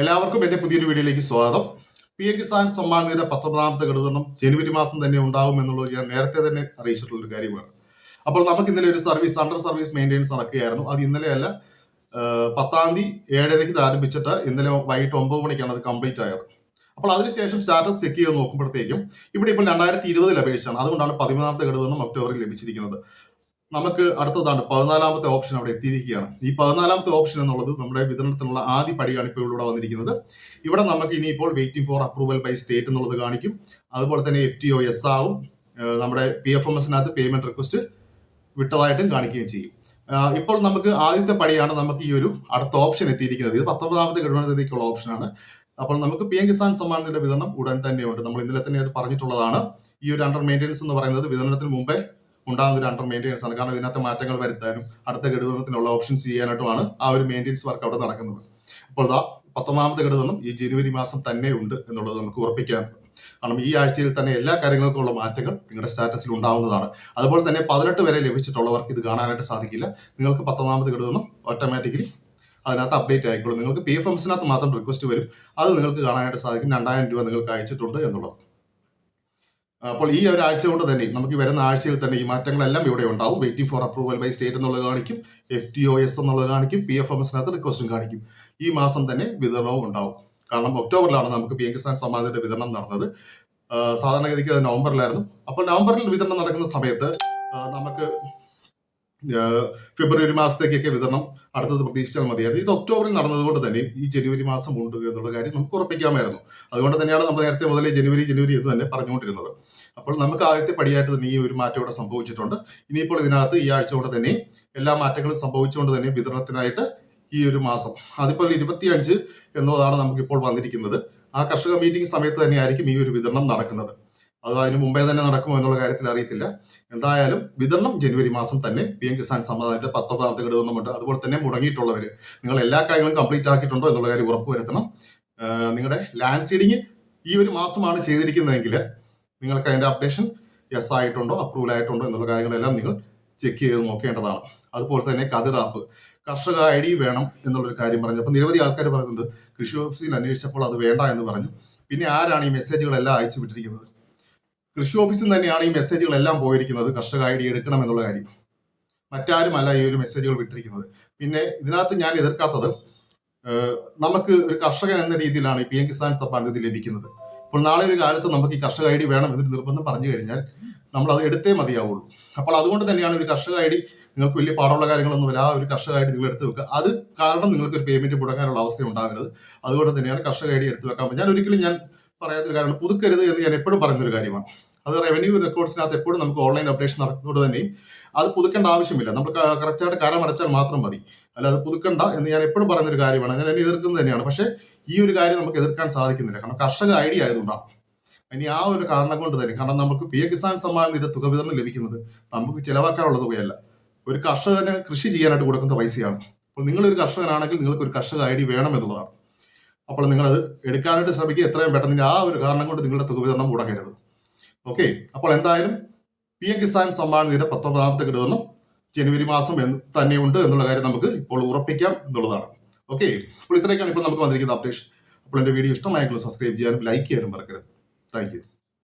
എല്ലാവർക്കും എന്റെ പുതിയൊരു വീഡിയോയിലേക്ക് സ്വാഗതം. പി എൻ കിസാൻ സമ്മാൻ നിര പത്തൊമ്പതാമത്തെ ഘടകം ജനുവരി മാസം തന്നെ ഉണ്ടാവും എന്നുള്ളത് ഞാൻ നേരത്തെ തന്നെ അറിയിച്ചിട്ടുള്ള ഒരു കാര്യമാണ്. അപ്പോൾ നമുക്ക് ഇന്നലെ ഒരു സർവീസ് അണ്ടർ സർവീസ് മെയിന്റെനൻസ് നടക്കുകയായിരുന്നു. അത് ഇന്നലെ അല്ല പത്താം തീയതി ഏഴരയ്ക്ക് ആരംഭിച്ചിട്ട് ഇന്നലെ വൈകിട്ട് ഒമ്പത് മണിക്കാണ് അത് കംപ്ലീറ്റ് ആയത്. അപ്പോൾ അതിനുശേഷം സ്റ്റാറ്റസ് ചെക്ക് ചെയ്ത് നോക്കുമ്പോഴത്തേക്കും ഇവിടെ ഇപ്പോൾ രണ്ടായിരത്തി ഇരുപതിൽ അപേക്ഷിച്ചാണ്. അതുകൊണ്ടാണ് പതിമൂന്നാമത്തെ ഘടകം ഒക്ടോബറിൽ ലഭിച്ചിരിക്കുന്നത്. നമുക്ക് അടുത്തതാണ് പതിനാലാമത്തെ ഓപ്ഷൻ അവിടെ എത്തിയിരിക്കുകയാണ്. ഈ പതിനാലാമത്തെ ഓപ്ഷൻ എന്നുള്ളത് നമ്മുടെ വിതരണത്തിനുള്ള ആദ്യ പടിയാണ് ഇപ്പോൾ ഇവിടെ വന്നിരിക്കുന്നത്. ഇവിടെ നമുക്ക് ഇനിയിപ്പോൾ waiting for approval by state എന്നുള്ളത് കാണിക്കും. അതുപോലെ തന്നെ എഫ് ടി ഒ എസ് ആവും നമ്മുടെ പി എഫ് എം എസിനകത്ത് പേയ്മെന്റ് റിക്വസ്റ്റ് വിട്ടതായിട്ടും കാണിക്കുകയും ചെയ്യും. ഇപ്പോൾ നമുക്ക് ആദ്യത്തെ പടിയാണ് നമുക്ക് ഈ ഒരു അടുത്ത ഓപ്ഷൻ എത്തിയിരിക്കുന്നത്. ഇത് പത്തൊമ്പതാമത്തെ ഗവൺമെന്റിലേക്കുള്ള ഓപ്ഷനാണ് അപ്പോൾ നമുക്ക് പി എം കിസാൻ സമ്മാനത്തിന്റെ വിതരണം ഉടൻ തന്നെയുണ്ട് നമ്മൾ ഇന്നലെ തന്നെ അത് പറഞ്ഞിട്ടുള്ളതാണ്. ഈ ഒരു അണ്ടർ മെയിന്റെനൻസ് എന്ന് പറയുന്നത് വിതരണത്തിന് മുമ്പേ ഉണ്ടാകുന്ന ഒരു അണ്ടർ മെയിന്റെനൻസ് ആണ്. കാരണം ഇതിനകത്ത് മാറ്റങ്ങൾ വരുത്താനും അടുത്ത ഘടകത്തിനുള്ള ഓപ്ഷൻസ് ചെയ്യാനായിട്ടുമാണ് ആ ഒരു മെയിന്റെനൻസ് വർക്ക് അവിടെ നടക്കുന്നത്. അപ്പോൾ ഇതാ പത്തൊമ്പതാമത്തെ ഘടകം ഈ ജനുവരി മാസം തന്നെ ഉണ്ട് എന്നുള്ളത് നമുക്ക് ഉറപ്പിക്കാൻ കാരണം ഈ ആഴ്ചയിൽ തന്നെ എല്ലാ കാര്യങ്ങൾക്കുമുള്ള മാറ്റങ്ങൾ നിങ്ങളുടെ സ്റ്റാറ്റസിൽ ഉണ്ടാവുന്നതാണ്. അതുപോലെ തന്നെ പതിനെട്ട് വരെ ലഭിച്ചിട്ടുള്ളവർക്ക് ഇത് കാണാനായിട്ട് സാധിക്കില്ല. നിങ്ങൾക്ക് പത്തൊമ്പതാമത്തെ ഘടകം ഓട്ടോമാറ്റിക്കലി അതിനകത്ത് അപ്ഡേറ്റ് ആയിക്കോളും. നിങ്ങൾക്ക് പി എഫ് എംസിനകത്ത് മാത്രം റിക്വസ്റ്റ് വരും. അത് നിങ്ങൾക്ക് കാണാനായിട്ട് സാധിക്കും. രണ്ടായിരം രൂപ നിങ്ങൾക്ക് അയച്ചിട്ടുണ്ട് എന്നുള്ളത്. അപ്പോൾ ഈ ഒരു ആഴ്ച കൊണ്ട് തന്നെ നമുക്ക് വരുന്ന ആഴ്ചയിൽ തന്നെ ഈ മാറ്റങ്ങളെല്ലാം ഇവിടെ ഉണ്ടാവും. Waiting for approval by state എന്നുള്ളത് കാണിക്കും എഫ് ടി ഒ എസ് എന്നുള്ളത് കാണിക്കും പി എഫ് എം എസിനകത്ത് റിക്വസ്റ്റും കാണിക്കും. ഈ മാസം തന്നെ വിതരണവും ഉണ്ടാവും. കാരണം ഒക്ടോബറിലാണ് നമുക്ക് പി എം കിസാൻ സമ്മാനത്തിന്റെ വിതരണം നടന്നത്. സാധാരണഗതിക്ക് അത് നവംബറിലായിരുന്നു അപ്പോൾ നവംബറിൽ വിതരണം നടക്കുന്ന സമയത്ത് നമുക്ക് ഫെബ്രുവരി മാസത്തേക്കൊക്കെ വിതരണം അടുത്തത് പ്രതീക്ഷിച്ചാൽ മതിയായിരുന്നു. ഇത് ഒക്ടോബറിൽ നടന്നതുകൊണ്ട് തന്നെ ഈ ജനുവരി മാസം ഉണ്ട് എന്നുള്ള കാര്യം നമുക്ക് ഉറപ്പിക്കാമായിരുന്നു. അതുകൊണ്ട് തന്നെയാണ് നമ്മൾ നേരത്തെ മുതലേ ജനുവരി ജനുവരി എന്ന് തന്നെ പറഞ്ഞുകൊണ്ടിരുന്നത്. അപ്പോൾ നമുക്ക് ആദ്യത്തെ പടിയായിട്ട് തന്നെ ഈ ഒരു മാറ്റം ഇവിടെ സംഭവിച്ചിട്ടുണ്ട്. ഇനിയിപ്പോൾ ഇതിനകത്ത് ഈ ആഴ്ച കൊണ്ട് തന്നെ എല്ലാ മാറ്റങ്ങളും സംഭവിച്ചുകൊണ്ട് തന്നെ വിതരണത്തിനായിട്ട് ഈ ഒരു മാസം അതിപ്പോൾ ഇരുപത്തിയഞ്ച് എന്നതാണ് നമുക്കിപ്പോൾ വന്നിരിക്കുന്നത്. ആ കർഷക മീറ്റിംഗ് സമയത്ത് തന്നെയായിരിക്കും ഈ ഒരു വിതരണം നടക്കുന്നത്. അത് അതിന് മുമ്പേ തന്നെ നടക്കുമോ എന്നുള്ള കാര്യത്തിൽ അറിയത്തില്ല. എന്തായാലും വിതരണം ജനുവരി മാസം തന്നെ പി എം കിസാൻ സമ്മാനത്തിന്റെ പത്തൊമ്പതാമത്തെ ഘടകമുണ്ട് അതുപോലെ തന്നെ മുടങ്ങിയിട്ടുള്ളവർ നിങ്ങൾ എല്ലാ കാര്യങ്ങളും കംപ്ലീറ്റ് ആക്കിയിട്ടുണ്ടോ എന്നുള്ള കാര്യം ഉറപ്പുവരുത്തണം വരുത്തണം. നിങ്ങളുടെ ലാൻഡ് സീഡിങ് ഈ ഒരു മാസമാണ് ചെയ്തിരിക്കുന്നതെങ്കിൽ നിങ്ങൾക്ക് അതിന്റെ അപ്ഡേഷൻ യെസ് ആയിട്ടുണ്ടോ അപ്രൂവൽ ആയിട്ടുണ്ടോ എന്നുള്ള കാര്യങ്ങളെല്ലാം നിങ്ങൾ ചെക്ക് ചെയ്ത് നോക്കേണ്ടതാണ്. അതുപോലെ തന്നെ കതിറാപ്പ് കർഷക ഐ ഡി വേണം എന്നുള്ളൊരു കാര്യം പറഞ്ഞു. അപ്പോൾ നിരവധി ആൾക്കാർ പറയുന്നുണ്ട് കൃഷി ഓഫീസിൽ അന്വേഷിച്ചപ്പോൾ അത് വേണ്ട എന്ന് പറഞ്ഞു. പിന്നെ ആരാണ് ഈ മെസ്സേജുകളെല്ലാം അയച്ചു വിട്ടിരിക്കുന്നത്? കൃഷി ഓഫീസിൽ തന്നെയാണ് ഈ മെസ്സേജുകളെല്ലാം പോയിരിക്കുന്നത്. കർഷക ഐ ഡി എടുക്കണം എന്നുള്ള കാര്യം. മറ്റാരുമല്ല ഈ ഒരു മെസ്സേജുകൾ വിട്ടിരിക്കുന്നത്. പിന്നെ ഇതിനകത്ത് ഞാൻ എതിർക്കാത്തത് നമുക്ക് ഒരു കർഷകൻ എന്ന രീതിയിലാണ് ഈ പി എം കിസാൻ സമ്മാൻ നിധി ലഭിക്കുന്നത്. ഇപ്പോൾ നാളെ ഒരു കാലത്ത് നമുക്ക് ഈ കർഷക ഐ ഡി വേണം എന്നൊരു നിർബന്ധം പറഞ്ഞു കഴിഞ്ഞാൽ നമ്മൾ അത് എടുത്തേ മതിയാവുള്ളൂ. അപ്പോൾ അതുകൊണ്ട് തന്നെയാണ് ഒരു കർഷക ഐ ഡി നിങ്ങൾക്ക് വലിയ പാടുള്ള കാര്യങ്ങളൊന്നുമില്ല ആ ഒരു കർഷക ഐ ഡി നിങ്ങൾ എടുത്തു വെക്കുക. അത് കാരണം നിങ്ങൾക്ക് ഒരു പേയ്മെന്റ് മുടങ്ങാനുള്ള അവസ്ഥ ഉണ്ടാകരുത്. അതുകൊണ്ട് തന്നെയാണ് കർഷക ഐ ഡി എടുത്ത് വെക്കാൻ ഞാൻ ഒരിക്കലും ഞാൻ പറയാത്തൊരു കാര്യമാണ്. പുതുക്കരുത് എന്ന് ഞാൻ എപ്പോഴും പറയുന്നൊരു കാര്യമാണ്. അത് റവന്യൂ റെക്കോർഡ്സിനകത്ത് എപ്പോഴും നമുക്ക് ഓൺലൈൻ അപ്ഡേഷൻ നടക്കുന്നത് തന്നെ അത് പുതുക്കേണ്ട ആവശ്യമില്ല. നമ്മൾ കറക്റ്റായിട്ട് കരമടച്ചാൽ മാത്രം മതി. അല്ല അത് പുതുക്കണ്ട എന്ന് ഞാൻ എപ്പോഴും പറയുന്നൊരു കാര്യമാണ്. ഞാൻ എതിർക്കുന്നത് തന്നെയാണ്. പക്ഷേ ഈ ഒരു കാര്യം നമുക്ക് എതിർക്കാൻ സാധിക്കുന്നില്ല. കാരണം കർഷക ഐ ഡി ആയതുകൊണ്ടാണ്. ഇനി ആ ഒരു കാരണം കൊണ്ട് തന്നെ കാരണം നമുക്ക് പി എ കിസാൻ സമ്മാൻ നിധി തുക വിതരണം ലഭിക്കുന്നത് നമുക്ക് ചിലവാക്കാനുള്ള തുകയല്ല. ഒരു കർഷകന് കൃഷി ചെയ്യാനായിട്ട് കൊടുക്കുന്ന പൈസയാണ്. അപ്പോൾ നിങ്ങളൊരു കർഷകനാണെങ്കിൽ നിങ്ങൾക്ക് ഒരു കർഷക ഐ ഡി വേണം എന്നുള്ളതാണ്. അപ്പോൾ നിങ്ങളത് എടുക്കാനായിട്ട് ശ്രമിക്കുക. എത്രയും പെട്ടെന്ന് ആ ഒരു കാരണം കൊണ്ട് നിങ്ങളുടെ തുക വിതരണം മുടങ്ങരുത്. ഓക്കെ. അപ്പോൾ എന്തായാലും പി എം കിസാൻ സമ്മാൻ നിധിയുടെ പത്തൊമ്പതാമത്തെ ഘടകം ജനുവരി മാസം എന്ന് തന്നെയുണ്ട് എന്നുള്ള കാര്യം നമുക്ക് ഇപ്പോൾ ഉറപ്പിക്കാം എന്നുള്ളതാണ്. ഓക്കെ. അപ്പോൾ ഇത്രയൊക്കെയാണ് ഇപ്പോൾ നമുക്ക് വന്നിരിക്കുന്ന അപ്ഡേഷൻ. അപ്പോൾ എന്റെ വീഡിയോ ഇഷ്ടമായെങ്കിൽ സബ്സ്ക്രൈബ് ചെയ്യാനും ലൈക്ക് ചെയ്യാനും മറക്കരുത്. താങ്ക്